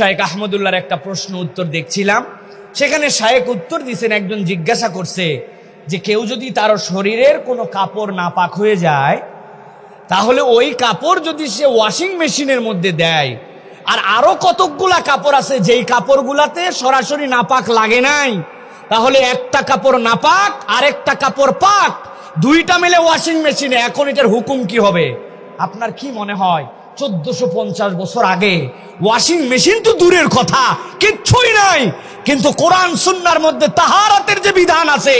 শায়েক আহমদুল্লাহর একটা প্রশ্ন উত্তর দেখছিলাম। সেখানে শায়েক উত্তর দিয়েছেন একজন জিজ্ঞাসা করছে যে কেউ যদি তার শরীরের কোনো কাপড় নাপাক হয়ে যায়, তাহলে ওই কাপড় যদি সে ওয়াশিং মেশিনের মধ্যে দেয়, আর আরও কতকগুলা কাপড় আছে যেই কাপড়গুলাতে সরাসরি নাপাক লাগে নাই, তাহলে একটা কাপড় নাপাক, আরেকটা কাপড় পাক, দুইটা মিলে ওয়াশিং মেশিনে, এখন এটার হুকুম কি হবে? আপনার কি মনে হয়? চোদ্দশো পঞ্চাশ বছর আগে ওয়াশিং মেশিন তো দূরের কথা কিচ্ছুই নাই। কিন্তু কোরআন সুন্নার মধ্যে তাহারাতের যে বিধান আছে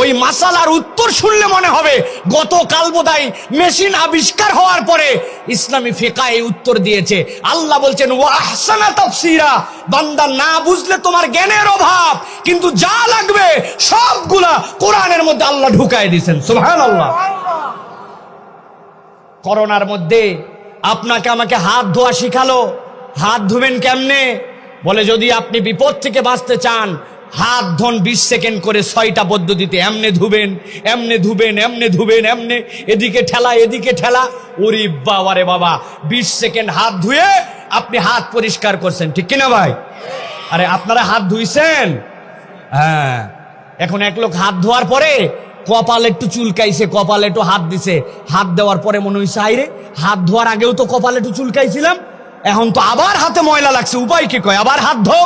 ওই মাসালার উত্তর শুনলে মনে হবে গতকাল বোধহয় মেশিন আবিষ্কার হওয়ার পরে ইসলামী ফেকা এই উত্তর দিয়েছে। আল্লাহ বলছেন ও আহসানা তাফসিরা। বান্দা না বুঝলে তোমার জ্ঞানের অভাব কিন্তু যা লাগবে সবগুলা কোরআনের মধ্যে আল্লাহ ঢুকায় দিয়েছেন। সুবহানাল্লাহ। করোনার মধ্যে আপনাকে আমাকে হাত ধোয়া শিখালো। হাত ধুবেন কেমনে? বলে, যদি আপনি বিপদ থেকে বাঁচতে চান, হাত ধন বিশ সেকেন্ড করে ছয়টা পদ্ধতিতে এমনে ধুবেন এমনে ধুবেন এমনে ধুবেন, এমনে, এদিকে ঠেলা এদিকে ঠেলা। ওরে বাবারে বাবা, বিশ সেকেন্ড হাত ধুয়ে আপনি হাত পরিষ্কার করছেন, ঠিক কিনা ভাই? আরে, আপনারা হাত ধুইছেন? হ্যাঁ। এখন এক লোক হাত ধোয়ার পরে কপাল একটু চুলকাইছে, কপাল একটু হাত দিছে। হাত দেওয়ার পরে মনে হয়েছে আইরে, হাত ধোয়ার আগেও তো কপাল একটু চুলকাইছিলাম। এখন তো আবার হাতে ময়লা লাগছে, উপায় কি কয়? আবার হাত ধো।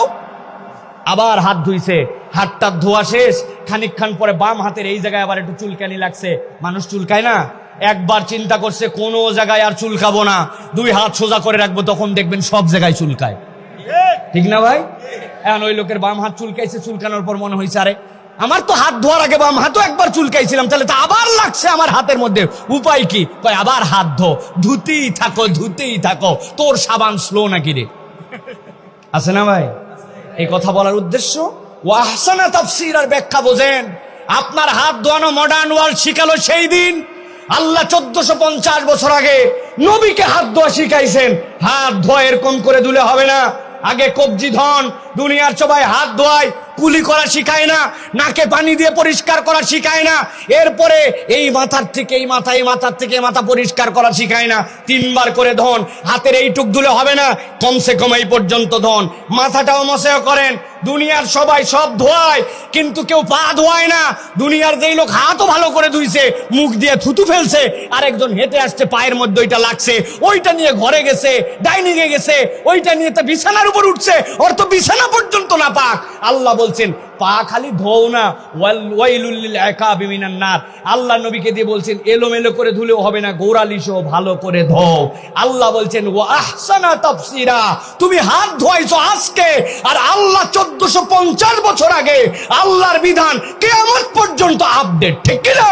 আবার হাত ধুইছে, হাতটা ধোয়া শেষ। খানিকক্ষণ পরে বাম হাতের এই জায়গায় আবার একটু চুলকানি লাগছে। মানুষ চুলকায় না? একবার চিন্তা করছে, কোনো জায়গায় আর চুলকাবো না। দুই হাত সোজা করে রাখব, তখন দেখবেন সব জায়গায় চুলকায়। ঠিক না ভাই? এখন ওই লোকের বাম হাত চুলকাইছে, চুলকানোর পর মনে হয়েছে আরে আমার তো হাত ধোয়ার আগে বাম হাতও একবার চুলকাইছিলাম, তাহলে তো আবার লাগছে আমার হাতের মধ্যে। উপায় কি? কয়, আবার হাত ধো। ধুতেই থাকো ধুতেই থাকো। তোর সাবান স্লো নাকি রে? আছে না ভাই? এই কথা বলার উদ্দেশ্য? ও ওয়াহসানা তাফসির আর ব্যাখ্যা বোঝেন, আপনার হাত ধোয়ানো মডার্ন ওয়ার্ল্ড শিখালো সেই দিন। আল্লাহ চোদ্দশো পঞ্চাশ বছর আগে নবীকে হাত ধোয়া শিখাইছেন। হাত ধোয়া এরকম করে দুলে হবে না। আগে কবজি ধন দুনিয়ার সবাই হাত ধোয়ায়, কুলি করা শিখায় না, নাকে পানি দিয়ে পরিষ্কার করা শিখায় না, এরপরে এই মাথার থেকে, এই মাথা, এই মাথার থেকে মাথা পরিষ্কার করা শিখায় না। তিনবার করে ধন, হাতের এইটুক ধুলে হবে না, কমসে কম এই পর্যন্ত ধন। মাথাটাও মশেও করেন, দুনিয়ার সবাই সব ধোয়ায়, কিন্তু কেউ পা ধোয়ায় না। দুনিয়ার যেই লোক হাতও ভালো করে ধুইছে, মুখ দিয়ে থুতু ফেলছে, আরেকজন হেঁটে আসছে, পায়ের মধ্যে ওইটা লাগছে, ওইটা নিয়ে ঘরে গেছে, ডাইনিংয়ে গেছে, ওইটা নিয়ে তো বিছানার উপর উঠছে, ওর তো বিছানা পর্যন্ত না পাক। আল্লাহ বলছেন পা খালি ধোও না। আল্লাহ নবীকে দিয়ে বলছেন, এলোমেলো করে ধুলেও হবে না গোড়ালিশো ভালো করে ধোও। আল্লাহ বলছেন ও আহসানা তাফসিরা, তুমি হাত ধোয়াইছো আজকে, আর আল্লাহ চোদ্দশো পঞ্চাশ বছর আগে আল্লাহর বিধান কেয়ামত পর্যন্ত আপডেট ঠিক কিনা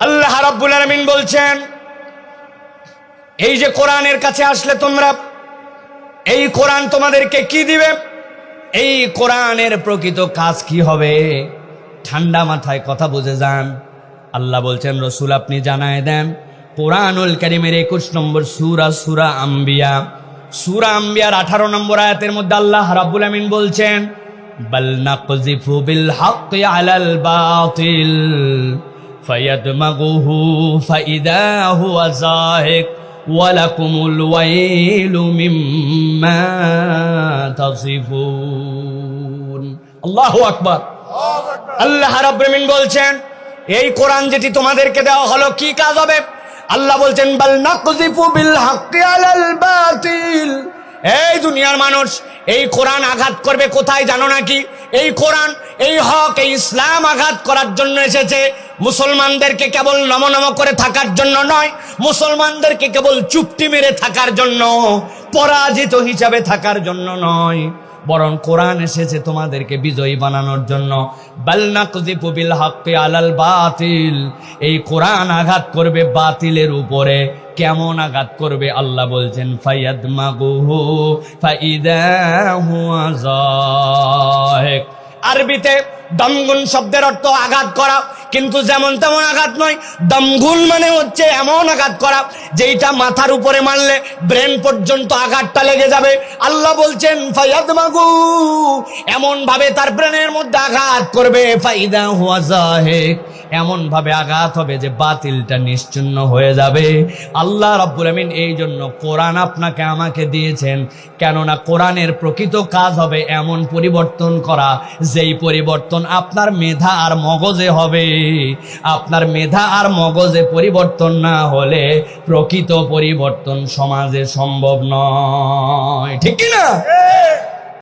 আল্লাহ রাব্বুল আলামিন বলছেন, এই যে কোরআনের কাছে আসলে তোমরা এই কোরআন তোমাদেরকে কি দিবে? এই কোরআনের প্রকৃত কাজ কি হবে? ঠান্ডা মাথায় কথা বুঝে যান। আল্লাহ বলছেন, রসুল আপনি জানায় দেন, কোরআনুল করিমের একুশ নম্বর সুরা সুরা আম্বিয়া। সুরা আম্বিয়ার আঠারো নম্বর আয়াতের মধ্যে আল্লাহ রাব্বুল আমিন বলছেন বাতিল فيدمغه فإذا هو زاهق ولكم الويل مما تصفون الله أكبر আল্লাহ রাব্বিমিন বলছেন এই কোরআন যেটি তোমাদেরকে দেওয়া হলো কি কাজ হবে আল্লাহ বলছেন বাল নাকজিফু বিল হাক্কি আলাল বাতিল এই দুনিয়ার মানুষ, এই কোরআন আঘাত করবে কোথায় জানো নাকি? এই কোরআন, এই হক, এই ইসলাম আঘাত করার জন্য এসেছে। মুসলমানদেরকে কেবল নম নম করে থাকার জন্য নয়, মুসলমানদেরকে কেবল চুপটি মেরে থাকার জন্য, পরাজিত হিসাবে থাকার জন্য নয়। বরং কোরআন এসেছে তোমাদেরকে বিজয়ী বানানোর জন্য। বালনাকজিফু বিল হাক্কি আলাল বাতিল। এই কোরআন আঘাত করবে বাতিলের উপরে। কেমন আঘাত করবে আল্লাহ বলছেন ফাইয়াদ মাগুহু ফাইদা হুয়া আরবিতে দমগুন শব্দের অর্থ আঘাত করা, কিন্তু যেমন তেমন আঘাত নয় দমগুন মানে হচ্ছে এমন আঘাত করা, যেইটা মাথার উপরে মারলে ব্রেন পর্যন্ত আঘাতটা লেগে যাবে। আল্লাহ বলছেন ফাইয়াদ মাগু এমন ভাবে তার ব্রেনের মধ্যে আঘাত করবে, ফাইদা হুয়া জাহেক এমনভাবে আঘাত হবে যে বাতিলটা নিশ্চিন্ন হয়ে যাবে। আল্লাহ রাব্বুল আমিন এই জন্য কোরআন আপনাকে আমাকে দিয়েছেন, কেননা কোরআনের প্রকৃত কাজ হবে এমন পরিবর্তন করা, যেই পরিবর্তন আপনার মেধা আর মগজে হবে। আপনার মেধা আর মগজে পরিবর্তন না হলে প্রকৃত পরিবর্তন সমাজে সম্ভব নয়। ঠিক কি না